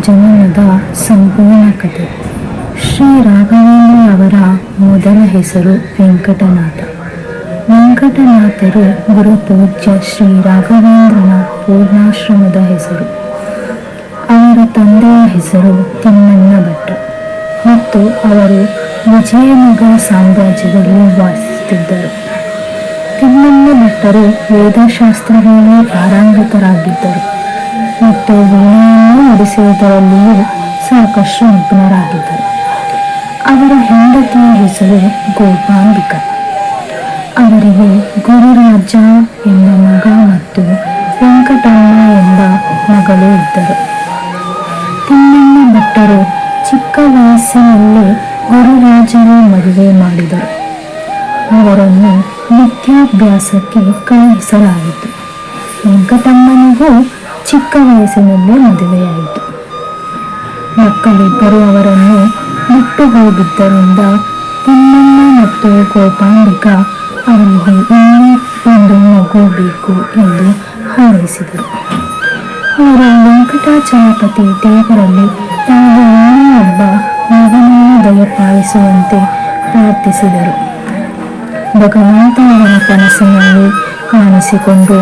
ಜನನದ ಸಂಪೂರ್ಣ ಕಥೆ. ಶ್ರೀ ರಾಘವೇಂದ್ರ ಅವರ ಮೊದಲ ಹೆಸರು ವೆಂಕಟನಾಥ. ವೆಂಕಟನಾಥರು ಗುರು ಪೂಜ್ಯ ಶ್ರೀ ರಾಘವೇಂದ್ರನ ಪೂರ್ಣಾಶ್ರಮದ ಹೆಸರು. ಅವರ ತಂದೆಯ ಹೆಸರು ತಿಮ್ಮಣ್ಣ ಭಟ್ಟ ಮತ್ತು ಅವರು ವಿಜಯನಗರ ಸಾಮ್ರಾಜ್ಯದಲ್ಲಿ ವಾಸಿಸುತ್ತಿದ್ದರು. ತಿಮ್ಮಣ್ಣ ಭಟ್ಟರು ವೇದಶಾಸ್ತ್ರಗಳಲ್ಲಿ ಪಾರಂಗತರಾಗಿದ್ದರು ಮತ್ತು ವೀಣೆಯನ್ನು ನುಡಿಸುವುದರಲ್ಲಿಯೂ ಸಾಕಷ್ಟು ನಿಪುಣರಾಗಿದ್ದರು. ಅವರ ಹೆಂಡತಿಯ ಹೆಸರು ಗೋಪಾಂಬಿಕ ಅವರಿಗೆ ಗುರುರಾಜ ಎಂಬ ಮಗ ಮತ್ತು ವೆಂಕಟಮ್ಮ ಎಂಬ ಮಗಳು ಇದ್ದರು. ತಿಮ್ಮಣ್ಣ ಭಟ್ಟರು ಚಿಕ್ಕ ವಯಸ್ಸಿನಲ್ಲಿ ಗುರುರಾಜನ ಮದುವೆ ಮಾಡಿದರು. ಅವರನ್ನು ವಿದ್ಯಾಭ್ಯಾಸಕ್ಕೆ ಕಳುಹಿಸಲಾಯಿತು. ವೆಂಕಟಮ್ಮನಿಗೂ ಚಿಕ್ಕ ವಯಸ್ಸಿನಲ್ಲೇ ಮದುವೆಯಾಯಿತು. ಮಕ್ಕಳಿಬ್ಬರು ಅವರನ್ನು ಬಿಟ್ಟು ಹೋಗಿದ್ದರಿಂದ ತಿಮ್ಮಣ್ಣ ಮತ್ತು ಗೋಪಾಂಬಿಕ ಅವರಿಗೆ ಇನ್ನೂ ಒಂದು ಮಗು ಬೇಕು ಎಂದು ಹಾರೈಸಿದರು. ಅವರು ವೆಂಕಟಾಚಲಪತಿ ದೇವರಲ್ಲಿ ತಾವು ಇನ್ನೂ ಒಬ್ಬ ಮಗನನ್ನು ದಯಪಾಲಿಸುವಂತೆ ಪ್ರಾರ್ಥಿಸಿದರು. ಭಗವಂತ ಅವರ ಕನಸಿನಲ್ಲಿ ಕಾಣಿಸಿಕೊಂಡು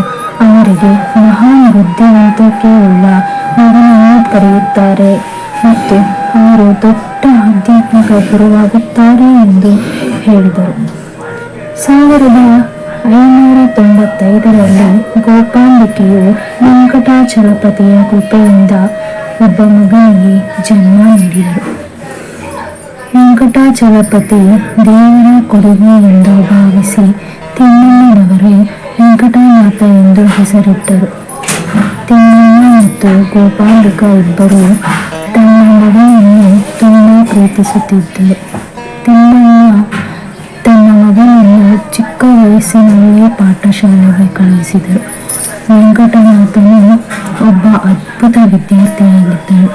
ಅವರಿಗೆ ಮಹಾನ್ ಬುದ್ಧಿವಂತಿಕೆ ಉಳ್ಳ ಮಗನನ್ನು ಕರೆಯುತ್ತಾರೆ ಮತ್ತು ಅವರು ದೊಡ್ಡ ಆಧ್ಯಾತ್ಮಿಕ ಗುರುವಾಗುತ್ತಾರೆ ಎಂದು ಹೇಳಿದರು. ಸಾವಿರದ ಐನೂರ ತೊಂಬತ್ತೈದರಲ್ಲಿ ಗೋಪಾಂಬಿಕೆಯು ವೆಂಕಟಾಚಲಪತಿಯ ಕೃಪೆಯಿಂದ ಒಬ್ಬ ಮಗನಿಗೆ ಜನ್ಮ ನೀಡಿದರು. ವೆಂಕಟಾಚಲಪತಿ ದೇವರ ಕೊಡುಗೆ ಎಂದು ಭಾವಿಸಿ ತಿಮ್ಮಣ್ಣನವರೇ ವೆಂಕಟನಾಥ ಎಂದು ಹೆಸರಿಟ್ಟರು. ತಿಮ್ಮಣ್ಣ ಮತ್ತು ಗೋಪಾಲಿಕ ಇಬ್ಬರು ತಮ್ಮ ಮಗನನ್ನು ತುಂಬ ಪ್ರೀತಿಸುತ್ತಿದ್ದರು. ತಿಮ್ಮಣ್ಣ ತನ್ನ ಮಗನನ್ನು ಚಿಕ್ಕ ವಯಸ್ಸಿನಲ್ಲಿಯೇ ಪಾಠಶಾಲೆಗೆ ಕಳುಹಿಸಿದರು. ವೆಂಕಟನಾಥನು ಒಬ್ಬ ಅದ್ಭುತ ವಿದ್ಯಾರ್ಥಿಯಾಗಿದ್ದನು.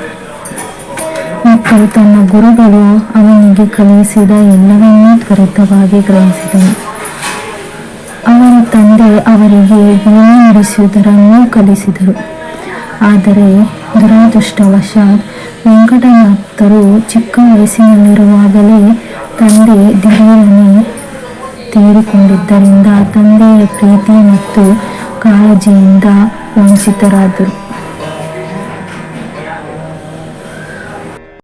ಮತ್ತು ತನ್ನ ಗುರುಗಳು ಅವನಿಗೆ ಕಲಿಸಿದ ಎಲ್ಲವನ್ನೂ ತ್ವರಿತವಾಗಿ ಗ್ರಹಿಸಿದನು. ಅವರ ತಂದೆ ಅವರಿಗೆ ಏನು ನಡೆಸುವುದರನ್ನು ಕಲಿಸಿದರು ಆದರೆ ದುರದೃಷ್ಟವಶಾತ್ ವೆಂಕಟನಾಥರು ಚಿಕ್ಕ ವಯಸ್ಸಿನಲ್ಲಿರುವಾಗಲೇ ತಂದೆ ದಿಢೀರನೆ ತೀರಿಕೊಂಡಿದ್ದರಿಂದ ತಂದೆಯ ಪ್ರೀತಿ ಮತ್ತು ಕಾಳಜಿಯಿಂದ ವಂಚಿತರಾದರು.